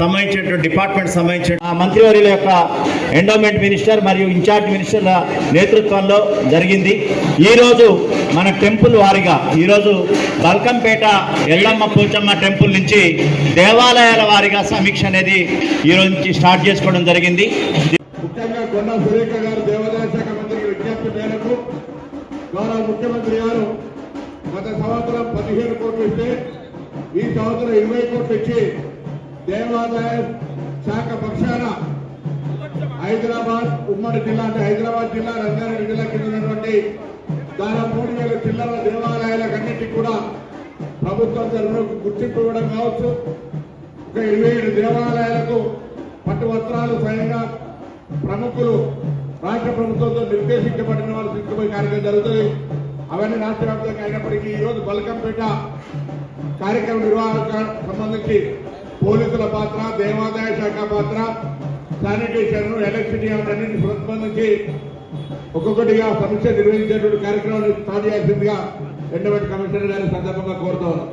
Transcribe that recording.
సంబంధించినటువంటి డిపార్ట్మెంట్ సంబంధించిన ఆ మంత్రివర్యుల యొక్క ఎండోమెంట్ మినిస్టర్ మరియు ఇన్ఛార్జ్ మినిస్టర్ల నేతృత్వంలో జరిగింది. ఈరోజు మన టెంపుల్ వారిగా ఈరోజు బల్కంపేట ఎల్లమ్మ పోచమ్మ టెంపుల్ నుంచి దేవాలయాల వారిగా సమీక్ష అనేది ఈరోజు నుంచి స్టార్ట్ చేసుకోవడం జరిగింది. ముఖ్యంగా కొండా సురేఖ గారు దేవాదాయ శాఖ మంత్రికి విజ్ఞప్తి మేరకు గౌరవ ముఖ్యమంత్రి గారు గత సంవత్సరం పదిహేను కోట్లు ఇస్తే ఈ సంవత్సరం ఇరవై కోట్లు ఇచ్చి దేవాదాయ శాఖ పక్షాన హైదరాబాద్ ఉమ్మడి జిల్లా అంటే హైదరాబాద్ జిల్లా రంగారెడ్డి జిల్లా కింద ఉన్నటువంటి దాదాపు మూడు వేల జిల్లాల దేవాలయాలకన్నిటికీ కూడా ప్రభుత్వం తరఫున గుర్తింపు ఇవ్వడం కావచ్చు. ఒక ఇరవై ఏడు దేవాలయాలకు పట్టువస్త్రాలు స్వయంగా ప్రముఖులు రాష్ట్ర ప్రభుత్వంతో నిర్దేశించబడిన వాళ్ళు తీసుకుపోయే కార్యక్రమం జరుగుతుంది. అవన్నీ రాష్ట్ర వ్యాప్తంగా అయినప్పటికీ ఈరోజు రోజు బలకంపేట కార్యక్రమ నిర్వహణ సంబంధించి పోలీసుల పాత్ర దేవాదాయ శాఖ పాత్ర శానిటేషన్ ఎలక్ట్రిసిటీ అన్నింటిని ప్రతిబంధించి ఒక్కొక్కటిగా సమీక్ష నిర్వహించేటువంటి కార్యక్రమాన్ని స్టార్ట్ చేయాల్సిందిగా ఎండమెంట్ కమిషనర్ గారి సందర్భంగా కోరుతా ఉన్నాం.